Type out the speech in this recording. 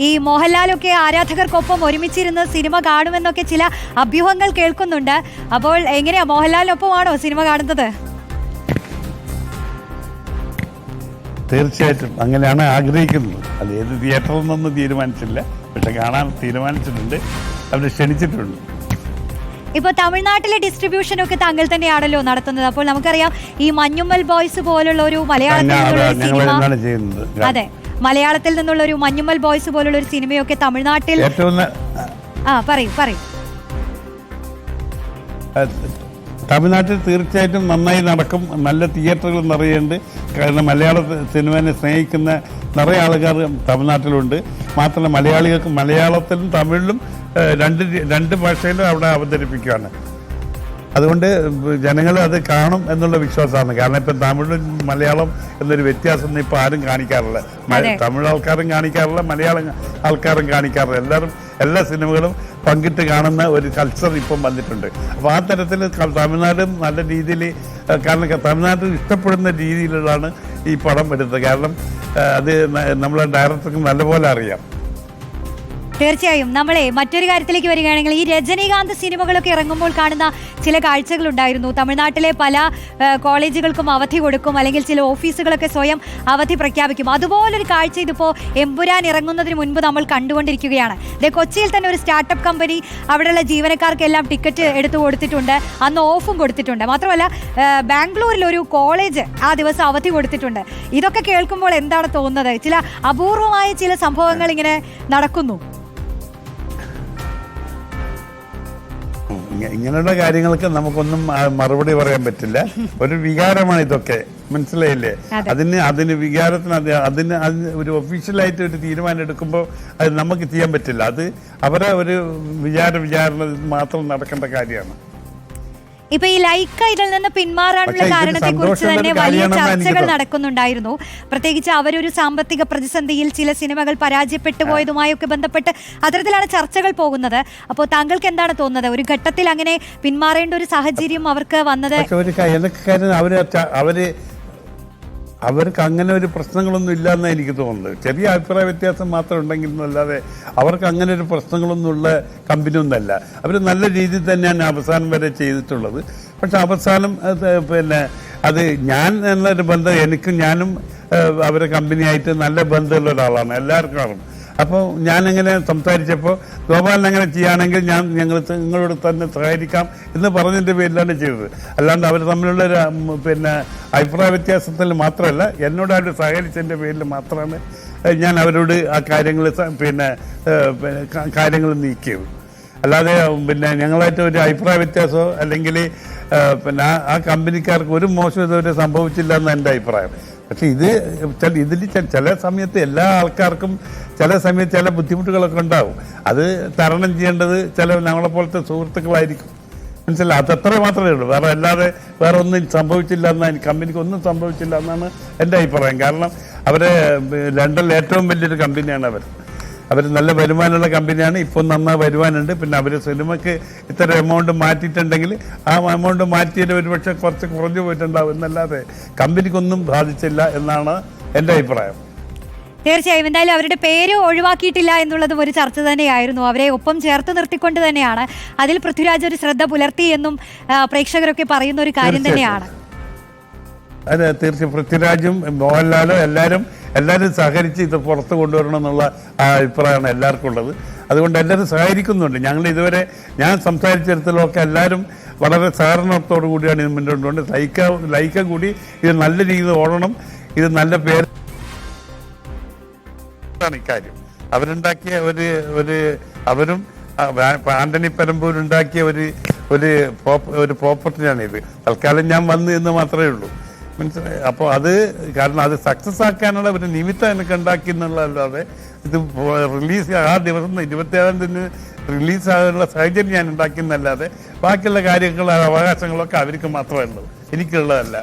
ഈ മോഹൻലാലൊക്കെ ആരാധകർക്കൊപ്പം ഒരുമിച്ചിരുന്ന് സിനിമ കാണുമെന്നൊക്കെ ചില അഭ്യൂഹങ്ങൾ കേൾക്കുന്നുണ്ട്. അപ്പോൾ എങ്ങനെയാ മോഹൻലാലിനൊപ്പമാണോ സിനിമ കാണുന്നത്? തീർച്ചയായിട്ടും. അങ്ങനെയാണ് ആഗ്രഹിക്കുന്നത്. അത് ഏത് തിയേറ്ററിൽ നിന്നൊന്നും തീരുമാനിച്ചില്ല. പക്ഷെ കാണാൻ തീരുമാനിച്ചിട്ടുണ്ട്. അവർ ക്ഷണിച്ചിട്ടുണ്ട്. ഇപ്പോൾ തമിഴ്നാട്ടിലെ ഡിസ്ട്രിബ്യൂഷൻ ഒക്കെ താങ്കൾ തന്നെയാണല്ലോ നടത്തുന്നത്. അപ്പോൾ നമുക്കറിയാം ഈ മഞ്ഞുമ്മൽ ബോയ്സ് പോലുള്ള ഒരു മലയാളത്തിൽ സിനിമ. അതെ മലയാളത്തിൽ നിന്നുള്ള ഒരു മഞ്ഞുമ്മൽ ബോയ്സ് പോലുള്ള ഒരു സിനിമയൊക്കെ തമിഴ്നാട്ടിൽ ആ പറയൂ പറയൂ. തമിഴ്നാട്ടിൽ തീർച്ചയായിട്ടും നന്നായി നടക്കും. നല്ല തിയേറ്ററുകൾ നിറയുണ്ട്. കാരണം മലയാള സിനിമയെ സ്നേഹിക്കുന്ന നിറയെ ആൾക്കാർ തമിഴ്നാട്ടിലുണ്ട്. മാത്രമല്ല മലയാളികൾക്ക് മലയാളത്തിലും തമിഴിലും രണ്ട് രണ്ട് ഭാഷയിലും അവിടെ അവതരിപ്പിക്കുകയാണ്. അതുകൊണ്ട് ജനങ്ങൾ അത് കാണും എന്നുള്ള വിശ്വാസമാണ്. കാരണം ഇപ്പം തമിഴും മലയാളം എന്നൊരു വ്യത്യാസം ഒന്നും ഇപ്പം ആരും കാണിക്കാറില്ല. തമിഴ് ആൾക്കാരും കാണിക്കാറില്ല മലയാളം ആൾക്കാരും കാണിക്കാറില്ല. എല്ലാവരും എല്ലാ സിനിമകളും പങ്കിട്ട് കാണുന്ന ഒരു കൾച്ചർ ഇപ്പം വന്നിട്ടുണ്ട്. അപ്പോൾ ആ തരത്തിൽ തമിഴ്നാടും നല്ല രീതിയിൽ കാരണം തമിഴ്നാട്ടിൽ ഇഷ്ടപ്പെടുന്ന രീതിയിലുള്ളതാണ് ഈ പടം വരുന്നത്. കാരണം അത് നമ്മളെ ഡയറക്ടർക്ക് നല്ലപോലെ അറിയാം. തീർച്ചയായും നമ്മളെ മറ്റൊരു കാര്യത്തിലേക്ക് വരികയാണെങ്കിൽ ഈ രജനീകാന്ത് സിനിമകളൊക്കെ ഇറങ്ങുമ്പോൾ കാണുന്ന ചില കാഴ്ചകളുണ്ടായിരുന്നു. തമിഴ്നാട്ടിലെ പല കോളേജുകൾക്കും അവധി കൊടുക്കും അല്ലെങ്കിൽ ചില ഓഫീസുകളൊക്കെ സ്വയം അവധി പ്രഖ്യാപിക്കും. അതുപോലൊരു കാഴ്ച ഇതിപ്പോൾ എമ്പുരാൻ ഇറങ്ങുന്നതിന് മുൻപ് നമ്മൾ കണ്ടുകൊണ്ടിരിക്കുകയാണ്. ഇതേ കൊച്ചിയിൽ തന്നെ ഒരു സ്റ്റാർട്ടപ്പ് കമ്പനി അവിടെയുള്ള ജീവനക്കാർക്കെല്ലാം ടിക്കറ്റ് എടുത്തു കൊടുത്തിട്ടുണ്ട്. അന്ന് ഓഫും കൊടുത്തിട്ടുണ്ട്. മാത്രമല്ല ബാംഗ്ലൂരിൽ ഒരു കോളേജ് ആ ദിവസം അവധി കൊടുത്തിട്ടുണ്ട്. ഇതൊക്കെ കേൾക്കുമ്പോൾ എന്താണ് തോന്നുന്നത്? ചില അപൂർവമായ ചില സംഭവങ്ങൾ ഇങ്ങനെ നടക്കുന്നു. ഇങ്ങനെയുള്ള കാര്യങ്ങൾക്ക് നമുക്കൊന്നും മറുപടി പറയാൻ പറ്റില്ല. ഒരു വികാരമാണ് ഇതൊക്കെ. മനസ്സിലായില്ലേ? അതെ. അതിന് അതിന് വികാരത്തിന് അത് അതിന് അതിന് ഒരു ഒഫീഷ്യലായിട്ട് ഒരു തീരുമാനം എടുക്കുമ്പോൾ അത് നമുക്ക് ചെയ്യാൻ പറ്റില്ല. അത് അവരെ ഒരു വിചാര വിചാരണ മാത്രം നടക്കേണ്ട കാര്യമാണ്. ഇപ്പൊ ഈ ലൈക്ക് ഇതിൽ നിന്ന് പിന്മാറാനുള്ള കാരണത്തെ കുറിച്ച് തന്നെ വലിയ ചർച്ചകൾ നടക്കുന്നുണ്ടായിരുന്നു. പ്രത്യേകിച്ച് അവരൊരു സാമ്പത്തിക പ്രതിസന്ധിയിൽ ചില സിനിമകൾ പരാജയപ്പെട്ടു പോയതുമായൊക്കെ ബന്ധപ്പെട്ട് അത്തരത്തിലാണ് ചർച്ചകൾ പോകുന്നത്. അപ്പോൾ താങ്കൾക്ക് എന്താണ് തോന്നുന്നത്? ഒരു ഘട്ടത്തിൽ അങ്ങനെ പിന്മാറേണ്ട ഒരു സാഹചര്യം അവർക്ക് വന്നത്? അവർ അവർക്ക് അങ്ങനെ ഒരു പ്രശ്നങ്ങളൊന്നും ഇല്ല എന്നാണ് എനിക്ക് തോന്നുന്നത്. ചെറിയ അഭിപ്രായ വ്യത്യാസം മാത്രം ഉണ്ടെങ്കിൽ എന്നല്ലാതെ അവർക്ക് അങ്ങനെ ഒരു പ്രശ്നങ്ങളൊന്നുമുള്ള കമ്പനി ഒന്നല്ല അവർ നല്ല രീതിയിൽ തന്നെയാണ് അവസാനം വരെ ചെയ്തിട്ടുള്ളത്. പക്ഷെ അവസാനം പിന്നെ അത് ഞാൻ എന്നൊരു ബന്ധം എനിക്കും ഞാനും അവരെ കമ്പനിയായിട്ട് നല്ല ബന്ധമുള്ള ഒരാളാണ്. എല്ലാവർക്കും അപ്പോൾ ഞാനിങ്ങനെ സംസാരിച്ചപ്പോൾ ഗോപാലൻ അങ്ങനെ ചെയ്യുകയാണെങ്കിൽ ഞാൻ ഞങ്ങൾ നിങ്ങളോട് തന്നെ സഹകരിക്കാം എന്ന് പറഞ്ഞതിന്റെ പേരിലാണ് ചെയ്തത്. അല്ലാണ്ട് അവർ തമ്മിലുള്ള പിന്നെ അഭിപ്രായ വ്യത്യാസത്തിൽ മാത്രമല്ല എന്നോട് അവർ സഹകരിച്ചതിന്റെ പേരിൽ മാത്രമാണ് ഞാൻ അവരോട് ആ കാര്യങ്ങൾ പിന്നെ കാര്യങ്ങൾ നീക്കിയത് അല്ലാതെ പിന്നെ ഞങ്ങളായിട്ട് ഒരു അഭിപ്രായ വ്യത്യാസമോ അല്ലെങ്കിൽ പിന്നെ ആ- കമ്പനിക്കാർക്ക് ഒരു മോശം ഇതുവരെ സംഭവിച്ചില്ല എന്ന് എന്റെ അഭിപ്രായം. പക്ഷെ ഇത് ഇതിൽ ചില സമയത്ത് എല്ലാ ആൾക്കാർക്കും ചില സമയത്ത് ചില ബുദ്ധിമുട്ടുകളൊക്കെ ഉണ്ടാവും. അത് തരണം ചെയ്യേണ്ടത് ചില ഞങ്ങളെ പോലത്തെ സുഹൃത്തുക്കളായിരിക്കും. മനസ്സിലായി? അത് അത്ര മാത്രമേ ഉള്ളൂ. വേറെ അല്ലാതെ വേറെ ഒന്നും സംഭവിച്ചില്ല എന്നാണ് കമ്പനിക്ക് ഒന്നും സംഭവിച്ചില്ല എന്നാണ് എന്റെ അഭിപ്രായം. കാരണം അവരെ ലണ്ടനിൽ ഏറ്റവും വലിയൊരു കമ്പനിയാണ് അവർ. അവർ നല്ല വരുമാനമുള്ള കമ്പനിയാണ് ഇപ്പം നന്നായി വരുവാനുണ്ട്. പിന്നെ അവർ സിനിമയ്ക്ക് ഇത്ര എമൗണ്ട് മാറ്റിയിട്ടുണ്ടെങ്കിൽ ആ എമൗണ്ട് മാറ്റിയതിൽ ഒരുപക്ഷെ കുറച്ച് കുറഞ്ഞു പോയിട്ടുണ്ടാവും എന്നല്ലാതെ കമ്പനിക്കൊന്നും ബാധിച്ചില്ല എന്നാണ് എന്റെ അഭിപ്രായം. തീർച്ചയായും. എന്തായാലും അവരുടെ പേര് ഒഴിവാക്കിയിട്ടില്ല എന്നുള്ളതും ഒരു ചർച്ച തന്നെയായിരുന്നു. അവരെ ഒപ്പം ചേർത്ത് നിർത്തിക്കൊണ്ട് തന്നെയാണ് അതിൽ പൃഥ്വിരാജ് ഒരു ശ്രദ്ധ പുലർത്തി എന്നും പ്രേക്ഷകരൊക്കെ പറയുന്ന ഒരു കാര്യം തന്നെയാണ്. അതെ തീർച്ചയായും. പൃഥ്വിരാജും മോഹൻലാലും എല്ലാവരും എല്ലാവരും സഹകരിച്ച് ഇത് പുറത്ത് കൊണ്ടുവരണം എന്നുള്ള ആ അഭിപ്രായമാണ് എല്ലാവർക്കും ഉള്ളത്. അതുകൊണ്ട് എല്ലാവരും സഹകരിക്കുന്നുണ്ട്. ഞങ്ങൾ ഇതുവരെ ഞാൻ സംസാരിച്ചിടത്തോളമൊക്കെ എല്ലാവരും വളരെ സഹകരണത്തോടു കൂടിയാണ് ഇത് മുന്നോട്ട് കൊണ്ട് ലൈക്ക ലൈക്ക കൂടി ഇത് നല്ല രീതിയിൽ ഓടണം. ഇത് നല്ല പേര് ആണ് ഇക്കാര്യം അവരുണ്ടാക്കിയ ഒരു ഒരു അവരും ആന്റണി പെരമ്പൂർ ഉണ്ടാക്കിയ ഒരു ഒരു ഒരു ഇത്. തൽക്കാലം ഞാൻ വന്നു എന്ന് മാത്രമേ ഉള്ളൂ. മനസ്സിലായി? അപ്പോൾ അത് കാരണം അത് സക്സസ് ആക്കാനുള്ള ഒരു നിമിത്തം എനിക്ക് ഉണ്ടാക്കി എന്നുള്ളതല്ലാതെ ഇത് റിലീസ് ആ ദിവസം ഇരുപത്തിയേഴാം തീയതി റിലീസ് ആകാനുള്ള സാഹചര്യം ഞാൻ ഉണ്ടാക്കി എന്നല്ലാതെ ബാക്കിയുള്ള കാര്യങ്ങൾ അവകാശങ്ങളൊക്കെ അവർക്ക് മാത്രമേ ഉള്ളൂ. എനിക്കുള്ളതല്ല.